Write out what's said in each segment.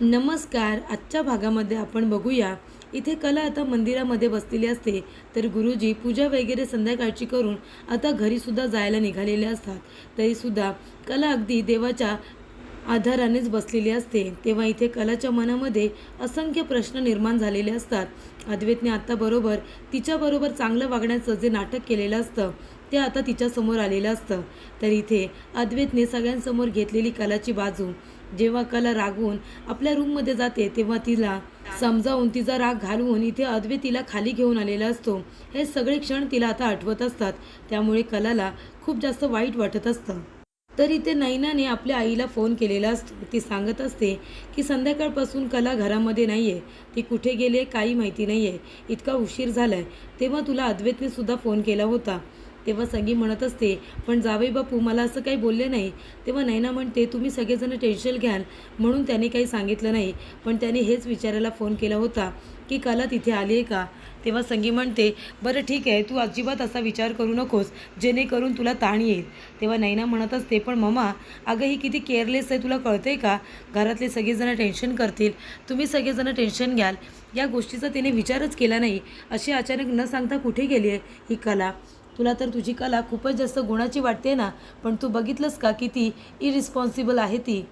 नमस्कार आजच्या भागामध्ये आपण बघूया. इथे कला आता मंदिरामध्ये बसलेली असते. तर गुरुजी पूजा वगैरे संध्याकाळची करून आता घरीसुद्धा जायला निघालेले असतात. तरीसुद्धा कला अगदी देवाच्या आधारानेच बसलेली असते. तेव्हा इथे कलाच्या मनामध्ये असंख्य प्रश्न निर्माण झालेले असतात. अद्वैतने आत्ताबरोबर तिच्याबरोबर चांगलं वागण्याचं जे नाटक केलेलं असतं ते आता तिच्यासमोर आलेलं असतं. तर इथे अद्वैतने सगळ्यांसमोर घेतलेली कलाची बाजू जेव्हा कला रागवून आपल्या रूममध्ये जाते तेव्हा तिला समजावून तिचा राग घालवून इथे अद्वे तिला खाली घेऊन आलेला असतो. हे सगळे क्षण तिला आता आठवत असतात. त्यामुळे कलाला खूप जास्त वाईट वाटत असतं. तर इथे नैनाने आपल्या आईला फोन केलेला असतो. ती सांगत असते की संध्याकाळपासून कला घरामध्ये नाही आहे ती कुठे गेले काही माहिती नाही आहे इतका उशीर झाला आहे तेव्हा तुला अद्वैतने सुद्धा फोन केला होता. तेव्हा संगी म्हणत असते पण जावे बापू मला असं काही बोलले नाही. तेव्हा नैना म्हणते तुम्ही सगळेजण टेन्शन घ्याल. म्हणून त्याने काही सांगितलं नाही. पण त्याने हेच विचारायला फोन केला होता की कला तिथे आली आहे का? तेव्हा संगी म्हणते बरं ठीक आहे तू अजिबात असा विचार करू नकोस जेणेकरून तुला ताण येईल. तेव्हा नैना म्हणत असते पण ममा अगं ही किती केअरलेस आहे तुला कळतंय का? घरातले सगळेजण टेन्शन करतील. तुम्ही सगळेजण टेन्शन घ्याल. या गोष्टीचा तिने विचारच केला नाही. अशी अचानक न सांगता कुठे गेली आहे ही कला? तुला तर तुझी कला खूपच जास्त गुणाची वाटते ना पण तू बघितलंस का किती इरिस्पॉन्सिबल आहे ती?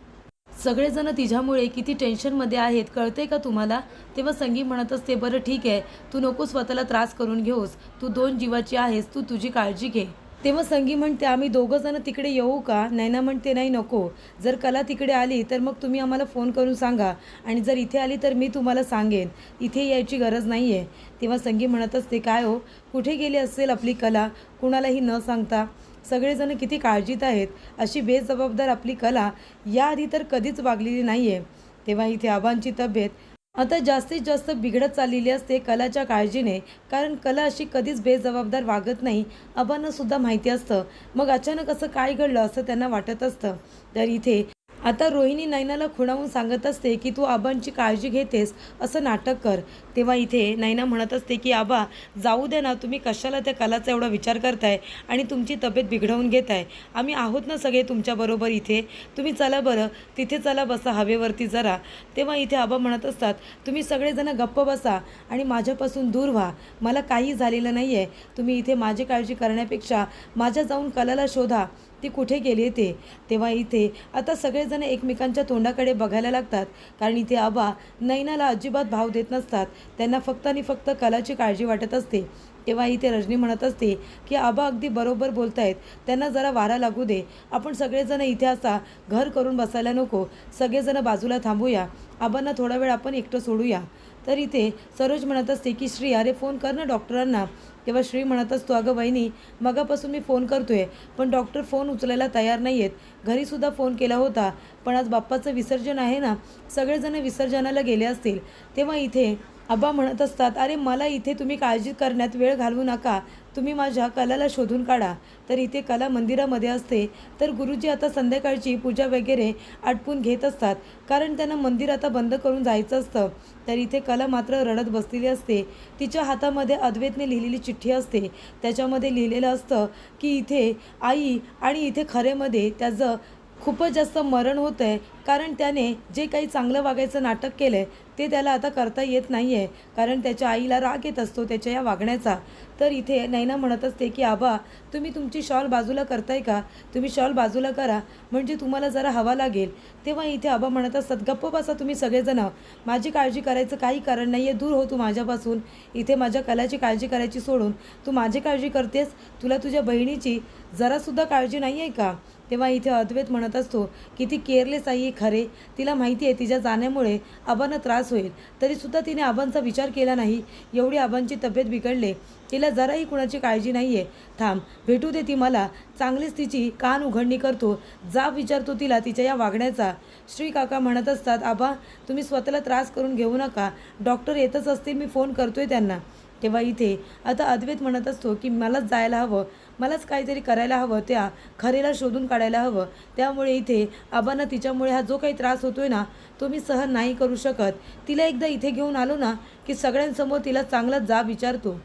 सगळेजण तिच्यामुळे किती टेन्शनमध्ये आहेत कळते का तुम्हाला? तेव्हा संगी म्हणत असते बरं ठीक आहे तू नको स्वतःला त्रास करून घेऊस. तू दोन जीवाची आहेस तू तुझी काळजी घे. तेव्हा संगी म्हणते आम्ही दोघं जण तिकडे येऊ का? नैना म्हणते नाही नको. जर कला तिकडे आली तर मग तुम्ही आम्हाला फोन करून सांगा. आणि जर इथे आली तर मी तुम्हाला सांगेन. इथे यायची गरज नाही आहे तेव्हा संगी म्हणत असते काय हो? कुठे गेली असेल आपली कला? कुणालाही न सांगता? सगळेजण किती काळजीत आहेत. अशी बेजबाबदार आपली कला याआधी तर कधीच वागलेली नाही आहे तेव्हा इथे आबांची तब्येत आता जास्तीत जास्त बिघडत चाललेली असते कलाच्या काळजीने कारण कला अशी कधीच बेजबाबदार वागत नाही आबांनासुद्धा माहिती असतं. मग अचानक असं काय घडलं असं त्यांना वाटत असतं. तर इथे आता रोहिणी नैनाला खुणावून सांगत असते की तू आबांची काळजी घेतेस असं नाटक कर. तेव्हा इथे नैना म्हणत असते की आबा जाऊ दे ना तुम्ही कशाला त्या कलाचा एवढा विचार करताय आणि तुमची तब्येत बिघडवून घेताय. आम्ही आहोत ना सगळे तुमच्याबरोबर इथे. तुम्ही चला बरं तिथे चला बसा हवेवरती जरा. तेव्हा इथे आबा म्हणत असतात तुम्ही सगळेजण गप्प बसा आणि माझ्यापासून दूर व्हा. मला काही झालेलं नाही आहे तुम्ही इथे माझी काळजी करण्यापेक्षा माझ्या जाऊन कलाला शोधा. ती कुठे गेली ते? तेव्हा इथे आता सगळेजण एकमेकांच्या तोंडाकडे बघायला लागतात. कारण इथे आबा नैनाला अजिबात भाव देत नसतात. त्यांना फक्त आणि फक्त कलाची काळजी वाटत असते. तेव्हा इथे रजनी म्हणत असते की आबा अगदी बरोबर बोलतायत. त्यांना जरा वारा लागू दे. आपण सगळेजण इथे असा घर करून बसायला नको. सगळेजण बाजूला थांबूया. आबांना थोडा वेळ आपण एकटं सोडूया. तर इथे सरोज म्हणत असते की श्री अरे फोन कर ना डॉक्टरांना. तेव्हा श्री म्हणत असतो अगं वहिनी मगापासून मी फोन करतोय पण डॉक्टर फोन उचलायला तयार नाही आहेत घरीसुद्धा फोन केला होता पण आज बाप्पाचं विसर्जन आहे ना सगळेजण विसर्जनाला गेले असतील. तेव्हा इथे आबा म्हणत असतात अरे मला इथे तुम्ही काळजी करण्यात वेळ घालवू नका. तुम्ही माझ्या कलाला शोधून काढा. तर इथे कला मंदिरामध्ये असते. तर गुरुजी आता संध्याकाळची पूजा वगैरे आटपून घेत असतात. कारण त्यांना मंदिर आता बंद करून जायचं असतं. तर इथे कला मात्र रडत बसलेली असते. तिच्या हातामध्ये अद्वैतने लिहिलेली चिठ्ठी असते. त्याच्यामध्ये लिहिलेलं असतं की इथे आई आणि इथे खरेमध्ये त्याचं खूपच जास्त मरण होतं आहे कारण त्याने जे काही चांगलं वागायचं नाटक केलं आहे ते त्याला आता करता येत नाही आहे कारण त्याच्या आईला राग येत असतो त्याच्या या वागण्याचा. तर इथे नैना म्हणत असते की आबा तुम्ही तुमची शॉल बाजूला करताय का? तुम्ही शॉल बाजूला करा. म्हणजे तुम्हाला जरा हवा लागेल. तेव्हा इथे आबा म्हणत असतात गप्प बसा तुम्ही सगळेजणं. माझी काळजी करायचं काही कारण नाही आहे दूर हो तू माझ्यापासून. इथे माझ्या कलाची काळजी करायची सोडून. तू माझी काळजी करतेस. तुला तुझ्या बहिणीची जरासुद्धा काळजी नाही आहे का? तेव्हा इथे अद्वैत म्हणत असतो की ती केअरलेस आई आहे खरे. तिला माहिती आहे तिच्या जाण्यामुळे आबांना त्रास होईल. तरीसुद्धा तिने आबांचा विचार केला नाही. एवढी आबांची तब्येत बिघडले. तिला जराही कुणाची काळजी नाही आहे थांब भेटू दे ती मला. चांगलीच तिची कान उघडणी करतो. जाब विचारतो तिला तिच्या या वागण्याचा. श्री काका म्हणत असतात आबा तुम्ही स्वतःला त्रास करून घेऊ नका. डॉक्टर येतच असतील मी फोन करतोय त्यांना. तेव्हा इथे आता अद्वैत म्हणत असतो की मलाच जायला हवं. मलाच काहीतरी करायला हवं त्या खरेला शोधून काढायला हवं. त्यामुळे इथे आबांना तिच्यामुळे हा जो काही त्रास होतोय ना तो मी सहन नाही करू शकत. तिला एकदा इथे घेऊन आलो ना की सगळ्यांसमोर तिला चांगला जाब विचारतो.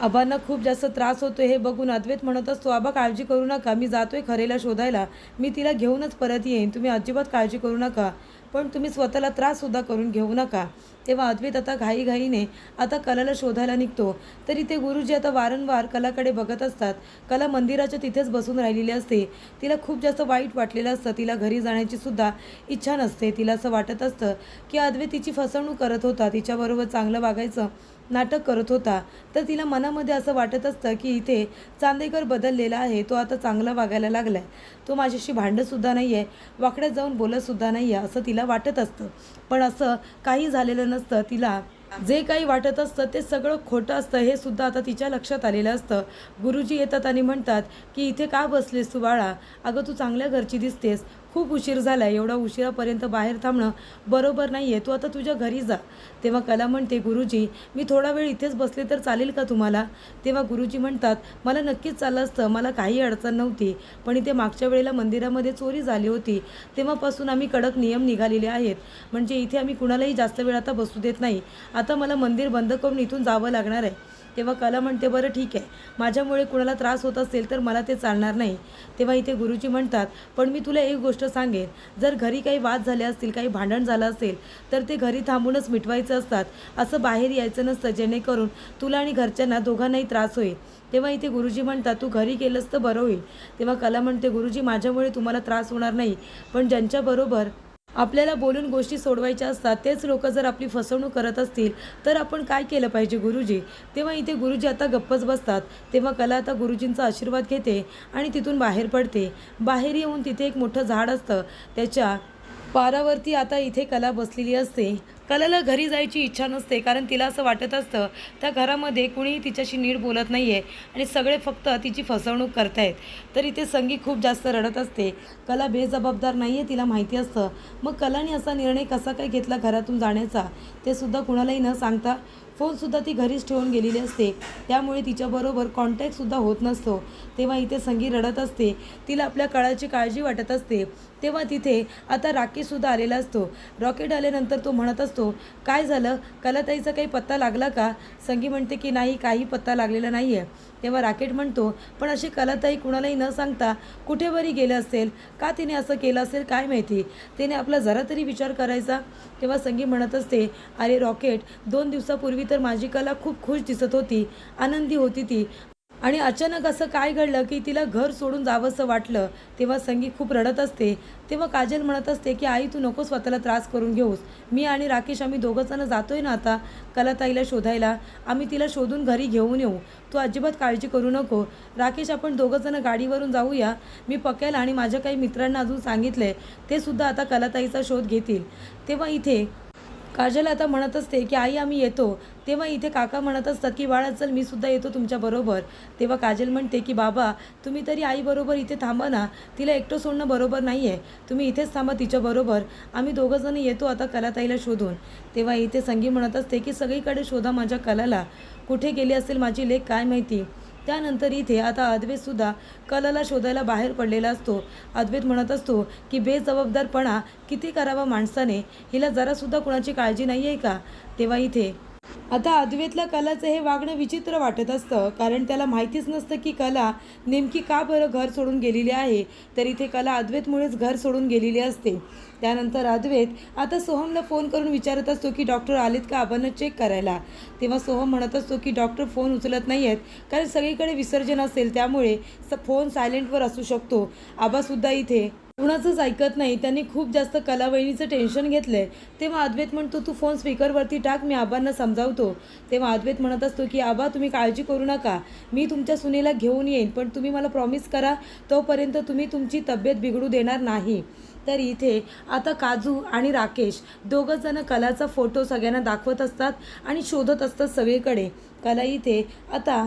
आबांना खूप जास्त त्रास होतो हे बघून अद्वैत म्हणत असतो आबा काळजी करू नका मी जातोय खरेला शोधायला. मी तिला घेऊनच परत येईन. तुम्ही अजिबात काळजी करू नका. पण तुम्ही स्वतःला त्राससुद्धा करून घेऊ नका. तेव्हा अद्वैत आता घाईघाईने आता कलाला शोधायला निघतो. तरी ते गुरुजी आता वारंवार कलाकडे बघत असतात. कला मंदिराच्या तिथेच बसून राहिलेली असते. तिला खूप जास्त वाईट वाटलेलं असतं. तिला घरी जाण्याची सुद्धा इच्छा नसते. तिला असं वाटत असतं की अद्वैत तिची फसवणूक करत होता. तिच्याबरोबर चांगलं वागायचं नाटक करत होता. तर तिला मनामध्ये असं वाटत असतं की इथे चांदेकर बदललेला आहे तो आता चांगला वागायला लागला आहे तो माझ्याशी भांडतसुद्धा नाही आहे वाकड्यात जाऊन बोलतसुद्धा नाही आहे असं तिला वाटत असतं. पण असं काही झालेलं नसतं. तिला जे काही वाटत असतं ते सगळं खोटं असतं हे सुद्धा आता तिच्या लक्षात आलेलं असतं. गुरुजी येतात आणि म्हणतात की इथे का बसलेस तू बाळा? अगं तू चांगल्या घरची दिसतेस. खूप उशीर झाला आहे एवढा उशिरापर्यंत बाहेर थांबणं बरोबर नाही आहे तू आता तुझ्या घरी जा. तेव्हा कला म्हणते गुरुजी मी थोडा वेळ इथेच बसले तर चालेल का तुम्हाला? तेव्हा गुरुजी म्हणतात मला नक्कीच चाललं असतं. मला काही अडचण नव्हती पण इथे मागच्या वेळेला मंदिरामध्ये चोरी झाली होती. तेव्हापासून आम्ही कडक नियम निघालेले आहेत. म्हणजे इथे आम्ही कुणालाही जास्त वेळ आता बसू देत नाही. आता मला मंदिर बंद करून इथून जावं लागणार आहे. तेव्हा कला म्हणते बरं ठीक आहे. माझ्यामुळे कुणाला त्रास होत असेल तर मला ते चालणार नाही. तेव्हा इथे गुरुजी म्हणतात पण मी तुला एक गोष्ट सांगेन. जर घरी काही वाद झाले असतील काही भांडण झालं असेल तर ते घरी थांबूनच मिटवायचं असतात. असं बाहेर यायचं नसतं जेणेकरून तुला आणि घरच्यांना दोघांनाही त्रास होईल. तेव्हा इथे गुरुजी म्हणतात तू घरी केलंस तर बरं होईल. तेव्हा कला म्हणते गुरुजी माझ्यामुळे तुम्हाला त्रास होणार नाही. पण ज्यांच्याबरोबर आपल्याला बोलून गोष्टी सोडवायच्या असतात तेच लोक जर आपली फसवणूक करत असतील तर आपण काय केलं पाहिजे गुरुजी? तेव्हा इथे गुरुजी आता गप्पच बसतात. तेव्हा कला आता गुरुजींचा आशीर्वाद घेते आणि तिथून बाहेर पडते. बाहेर येऊन तिथे एक मोठं झाड असतं. त्याच्या पारावरती आता इथे कला बसलेली असते. कलाला घरी जायची इच्छा नसते कारण तिला असं वाटत असतं त्या घरामध्ये कुणीही तिच्याशी नीट बोलत नाही आहे आणि सगळे फक्त तिची फसवणूक करतायत. तर इथे संगी खूप जास्त रडत असते. कला बेजबाबदार नाही आहे तिला माहिती असतं. मग कलाने असा निर्णय कसा काय घेतला घरातून जाण्याचा? ते सुद्धा कुणालाही न सांगता फोनसुद्धा ती घरीच ठेवून गेलेली असते. त्यामुळे तिच्याबरोबर कॉन्टॅक्टसुद्धा होत नसतो. तेव्हा इथे संगी रडत असते. तिला आपल्या कळाची काळजी वाटत असते. तेव्हा तिथे आता राकेशसुद्धा आलेला असतो. रॉकेट आल्यानंतर तो म्हणत असतो काय झालं? कलाताईचा काही पत्ता लागला का? संगी म्हणते की नाही काही पत्ता लागलेला नाही आहे तेव्हा राकेट म्हणतो पण अशी कलाताई कुणालाही न सांगता कुठे बरी गेलं असेल? का तिने असं केलं असेल? काय माहिती? तिने आपला जरा तरी विचार करायचा. तेव्हा संगी म्हणत असते अरे रॉकेट दोन दिवसापूर्वी तर माझी कला खूप खुश दिसत होती आनंदी होती ती. आणि अचानक असं काय घडलं की तिला घर सोडून जावंसं वाटलं. तेव्हा संगी खूप रडत असते. तेव्हा काजल म्हणत असते की आई तू नको स्वतःला त्रास करून घेऊस. मी आणि राकेश आम्ही दोघंजणं जातोय ना आता कलाताईला शोधायला. आम्ही तिला शोधून घरी घेऊन येऊ. तू अजिबात काळजी करू नको. राकेश आपण दोघंजणं गाडीवरून जाऊया. मी पकेल आणि माझ्या काही मित्रांना अजून सांगितलं ते सुद्धा आता कलाताईचा शोध घेतील. तेव्हा इथे काजल आता म्हणत असते की आई आम्ही येतो. तेव्हा इथे काका म्हणत असतात की बाळा चल मी सुद्धा येतो तुमच्याबरोबर तेव्हा काजल म्हणते की बाबा तुम्ही तरी आईबरोबर इथे थांबा ना. तिला एकटं सोडणं बरोबर नाही आहे तुम्ही इथेच थांबा तिच्याबरोबर आम्ही दोघंजण येतो आता कलाताईला शोधून. तेव्हा इथे संगी म्हणत असते की सगळीकडे शोधा माझ्या कलाला. कुठे गेली असेल माझी लेख? काय माहिती? त्यानंतर इथे आता अद्वैतसुद्धा कलाला शोधायला बाहेर पडलेला असतो. अद्वैत म्हणत असतो की बेजबाबदारपणा किती करावा माणसाने? हिला जरासुद्धा कुणाची काळजी नाही आहे का? तेव्हा इथे आता अद्वैतला कलाचं हे वागणं विचित्र वाटत असतं कारण त्याला माहितीच नसतं की कला नेमकी का बरं घर सोडून गेलेली आहे. तर इथे कला अद्वैतमुळेच घर सोडून गेलेली असते. त्यानंतर अद्वैत आता सोहमला फोन करून विचारत असतो की डॉक्टर आलेत का? आपण चेक करायला. तेव्हा सोहम म्हणत असतो की डॉक्टर फोन उचलत नाही आहेत कारण सगळीकडे विसर्जन असेल त्यामुळे स फोन सायलेंटवर असू शकतो. आबासुद्धा इथे कुणाचंच ऐकत नाही. त्यांनी खूप जास्त कलावहिनीचं टेन्शन घेतलंय. तेव्हा अद्वैत म्हणतो तू फोन स्पीकरवरती टाक मी आबांना समजावतो. तेव्हा अद्वैत म्हणत असतो की आबा तुम्ही काळजी करू नका. मी तुमच्या सुनेला घेऊन येईन पण तुम्ही मला प्रॉमिस करा तोपर्यंत तुम्ही तुमची तब्येत बिघडू देणार नाही. तर इथे आता काजू आणि राकेश दोघं जण कलाचा फोटो सगळ्यांना दाखवत असतात आणि शोधत असतात सगळीकडे. कला इथे आता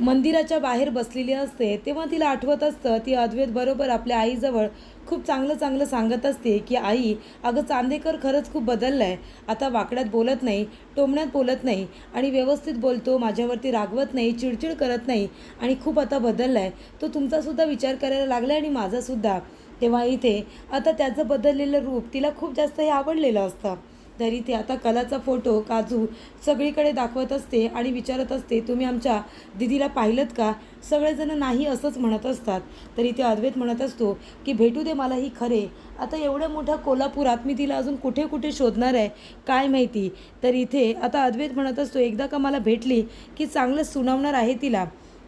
मंदिराच्या बाहेर बसलेली असते तेव्हा तिला आठवत असतं ती अद्वैत बरोबर आपल्या आईजवळ खूप चांगलं चांगलं सांगत असते की आई अगं चांदेकर खरंच खूप बदललं आहे आता वाकड्यात बोलत नाही टोमण्यात बोलत नाही आणि व्यवस्थित बोलतो माझ्यावरती रागवत नाही चिडचिड करत नाही आणि खूप आता बदलला आहे तो तुमचासुद्धा विचार करायला लागला आणि माझासुद्धा तेव्हा इथे आता त्याचं बदललेलं रूप तिला खूप जास्त हे आवडलेलं असतं. तरी ते आता कलाचा फोटो काजू सगळीकडे दाखवत असते आणि विचारत असते तुम्ही आमच्या दिदीला पाहिलंत का? सगळेजण नाही असंच म्हणत असतात. तरी ते अद्वैत म्हणत असतो की भेटू दे मला ही खरे. आता एवढ्या मोठ्या कोल्हापुरात मी तिला अजून कुठे कुठे शोधणार आहे? काय माहिती? तर इथे आता अद्वैत म्हणत असतो एकदा का मला भेटली की चांगलं सुनावणार आहे तिला?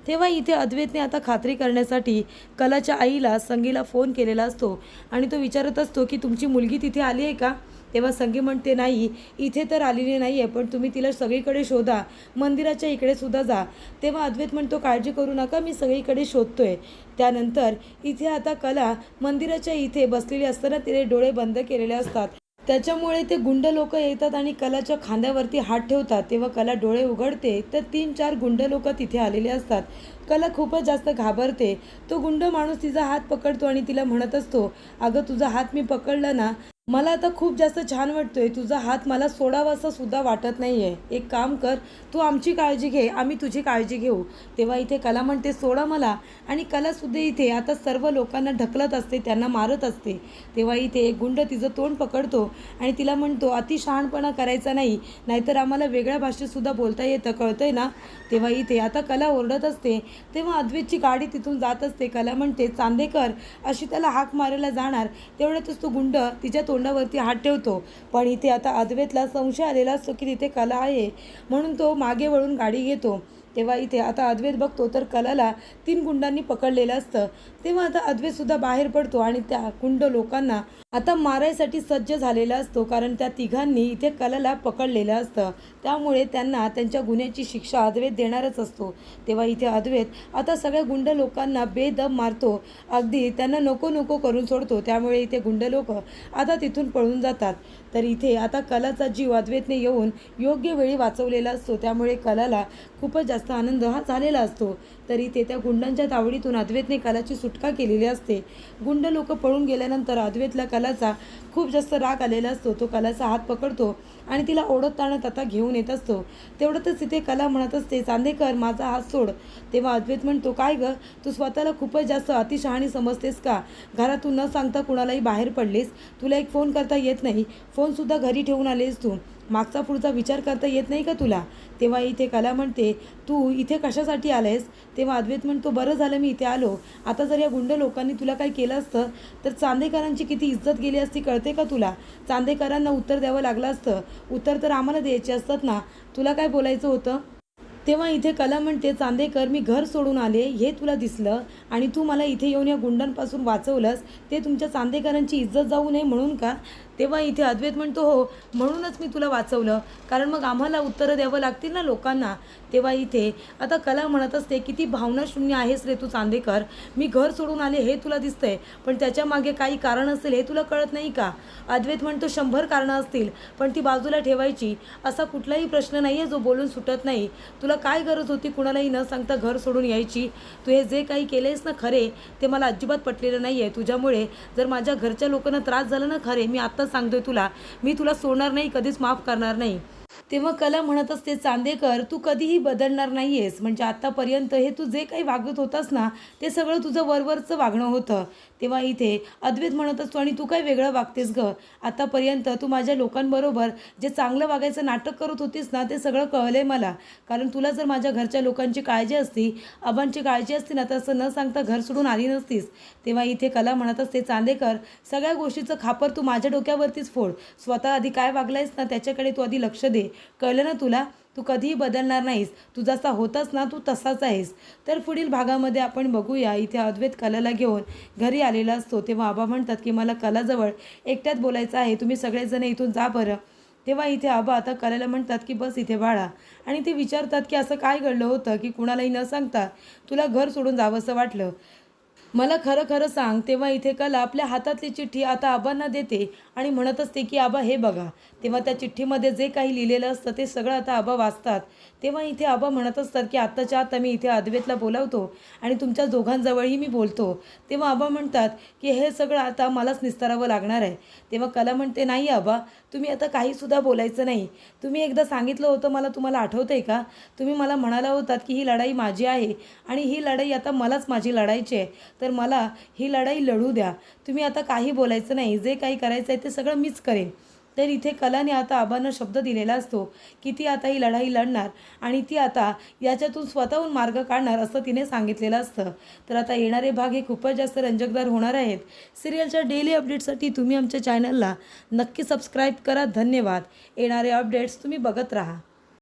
तेव्हा इथे अद्वैतने आता खात्री करण्यासाठी कलाच्या आईला संगीला फोन केलेला असतो आणि तो विचारत असतो की तुमची मुलगी तिथे आली आहे का? तेव्हा संगी म्हणते नाही इथे तर आलेली नाही आहे पण तुम्ही तिला सगळीकडे शोधा. मंदिराच्या इकडे सुद्धा जा. तेव्हा अद्वैत म्हणतो काळजी करू नका मी सगळीकडे शोधतोय. त्यानंतर इथे आता कला मंदिराच्या इथे बसलेली असताना तिने डोळे बंद केलेले असतात. त्याच्यामुळे ते गुंड लोक येतात आणि कलाच्या खांद्यावरती हात ठेवतात. तेव्हा कला डोळे उघडते तर तीन चार गुंड लोक तिथे आलेले असतात. कला खूपच जास्त घाबरते. तो गुंड माणूस तिचा हात पकडतो आणि तिला म्हणत असतो अगं तुझा हात मी पकडला ना मला आता खूप जास्त छान वाटतोय. तुझा हात मला सोडावासा सुद्धा वाटत नाही आहे एक काम कर तू आमची काळजी घे आम्ही तुझी काळजी घेऊ. तेव्हा इथे कला म्हणते सोडा मला. आणि कलासुद्धा इथे आता सर्व लोकांना ढकलत असते त्यांना मारत असते. तेव्हा इथे एक गुंड तिचं तोंड पकडतो आणि तिला म्हणतो अति शहाणपणा करायचा नाही नाहीतर आम्हाला वेगळ्या भाषेतसुद्धा बोलता येतं कळतंय ना? तेव्हा इथे आता कला ओरडत असते. तेव्हा अद्वैतची गाडी तिथून जात असते. कला म्हणते चांदेकर अशी त्याला हाक मारायला जाणार तेवढ्यातच तो गुंड तिच्या तोंडावरती हात ठेवतो. पण इथे आता अद्वैतला संशय आलेला असतो की तिथे कला आहे. म्हणून तो मागे वळून गाडी घेतो. तेव्हा इथे आता अद्वैत बघतो तर कलाला तीन गुंडांनी पकडलेलं असतं. तेव्हा आता अद्वैतसुद्धा बाहेर पडतो आणि त्या गुंड लोकांना आता मारायसाठी सज्ज झालेला असतो कारण त्या तिघांनी इथे कलाला पकडलेलं असतं. त्यामुळे त्यांना त्यांच्या गुन्ह्याची शिक्षा अद्वैत देणारच असतो. तेव्हा इथे अद्वैत आता सगळ्या गुंड लोकांना बेदम मारतो. अगदी त्यांना नको नको करून सोडतो. त्यामुळे इथे गुंड लोक आता तिथून पळून जातात. तर इथे आता कलाचा जीव अद्वैतने येऊन योग्य वेळी वाचवलेला असतो. त्यामुळे कलाला खूपच जास्त आनंद हा झालेला असतो. तरी ते त्या गुंडांच्या तावडीतून अद्वैतने कलाची सुटका केलेली असते. गुंड लोक पळून गेल्यानंतर अद्वैतला कलाचा खूप जास्त राग आलेला असतो. तो कलाचा हात पकडतो आणि तिला ओढत ताणत आता घेऊन येत असतो. तेवढंच तिथे कला म्हणत असते चांदेकर माझा हात सोड. तेव्हा अद्वैत म्हणतो काय ग? तू स्वतःला खूपच जास्त अतिशहाणी समजतेस का? घरातून न सांगता कुणालाही बाहेर पडलीस. तुला एक फोन करता येत नाही. फोनसुद्धा घरी ठेवून आलेस तू. मागचा पुढचा विचार करता येत नाही का तुला? तेव्हा इथे कला म्हणते तू इथे कशासाठी आलेस तेव्हा अद्वैत म्हणतो बरं झालं मी इथे आलो. आता जर या गुंड लोकांनी तुला काही केलं असतं तर चांदेकरांची किती इज्जत गेली असती कळते का तुला? चांदेकरांना उत्तर द्यावं लागलं असतं. उत्तर तर आम्हाला द्यायचे असतात ना. तुला काय बोलायचं होतं? तेव्हा इथे कला म्हणते चांदेकर मी घर सोडून आले. हे तुला दिसलं आणि तू मला इथे येऊन या गुंडांपासून वाचवलंस. ते तुमच्या चांदेकरांची इज्जत जाऊ नये म्हणून का? तेव्हा इथे अद्वैत म्हणतो हो म्हणूनच मी तुला वाचवलं. कारण मग आम्हाला उत्तरं द्यावं लागतील ना लोकांना. तेव्हा इथे आता कला म्हणत असते किती भावनाशून्य आहेस रे तू चांदेकर. मी घर सोडून आले हे तुला दिसतंय पण त्याच्यामागे काही कारण असेल हे तुला कळत नाही का? अद्वैत म्हणतो शंभर कारणं असतील पण ती बाजूला ठेवायची. असा कुठलाही प्रश्न नाही आहे जो बोलून सुटत नाही. तुला काय गरज होती कुणालाही न सांगता घर सोडून यायची? तू हे जे काही केलेस ना खरे ते मला अजिबात पटलेलं नाही आहे तुझ्यामुळे जर माझ्या घरच्या लोकांना त्रास झाला ना खरे मी आत्ताच सांगतोय तुला. मी तुला सोडणार नाही कधीच माफ करणार नाही. तेव्हा कला म्हणत असते चांदेकर तू कधीही बदलणार नाही आहेस म्हणजे आत्तापर्यंत हे तू जे काही वागत होतास ना ते सगळं तुझं वरवरचं वागणं होतं. तेव्हा इथे अद्वैत म्हणत असतो आणि तू काय वेगळं वागतेस ग? आतापर्यंत तू माझ्या लोकांबरोबर जे चांगलं वागायचं नाटक करत होतीस ना ते सगळं कळलं मला. कारण तुला जर माझ्या घरच्या लोकांची काळजी असती आबांची काळजी असती ना तसं न सांगता घर सोडून आली नसतीस. तेव्हा इथे कला म्हणत असते चांदेकर सगळ्या गोष्टीचं खापर तू माझ्या डोक्यावरतीच फोड. स्वतः आधी काय वागलायस ना त्याच्याकडे तू आधी लक्ष दे. कळलं ना तुला? तू कधीही बदलणार नाहीस. तू जसा होतास ना तू तसाच आहेस. तर पुढील भागामध्ये आपण बघूया. इथे अद्वैत कलाला घेऊन घरी आलेला असतो. तेव्हा आबा म्हणतात की मला कलाजवळ एकट्यात बोलायचं आहे. तुम्ही सगळेजण इथून जा बरं. तेव्हा इथे आबा आता कलाला म्हणतात की बस इथे बाळा आणि ते विचारतात की असं काय घडलं होतं की कुणालाही न सांगता तुला घर सोडून जावंसं वाटलं? मला खरं खरं सांग तेव्हा इथे कला आपल्या हातातली चिठ्ठी आता आबांना देते आणि म्हणत असते की आबा हे बघा. तेव्हा त्या चिठ्ठीमध्ये जे काही लिहिलेलं असतं ते सगळं आता आबा वाचतात. तेव्हा इथे आबा म्हणत असतात की आत्ताच्या आत्ता मी इथे अद्वैतला बोलावतो आणि तुमच्या दोघांजवळही मी बोलतो. तेव्हा आबा म्हणतात की हे सगळं आता मलाच निस्तारावं लागणार आहे. तेव्हा कला म्हणते नाही आबा तुम्ही आता काहीसुद्धा बोलायचं नाही. तुम्ही एकदा सांगितलं होतं मला तुम्हाला आठवतं आहे का? तुम्ही मला म्हणाला होतात की ही लढाई माझी आहे आणि ही लढाई आता मलाच माझी लढायची आहे. तर मला ही लढाई लढू द्या. तुम्ही आता काही बोलायचं नाही. जे काही करायचं आहे ते सगळं मीच करेन. तर इथे कलाने आता आबांना शब्द दिलेला असतो की ती आता ही लढाई लढणार आणि ती आता याच्यातून स्वतःहून मार्ग काढणार असं तिने सांगितलेलं असतं. तर आता येणारे भाग हे खूपच जास्त रंजकदार होणार आहेत. सिरियलच्या डेली अपडेटसाठी तुम्ही आमच्या चॅनलला नक्की सबस्क्राईब करा. धन्यवाद. येणारे अपडेट्स तुम्ही बघत राहा.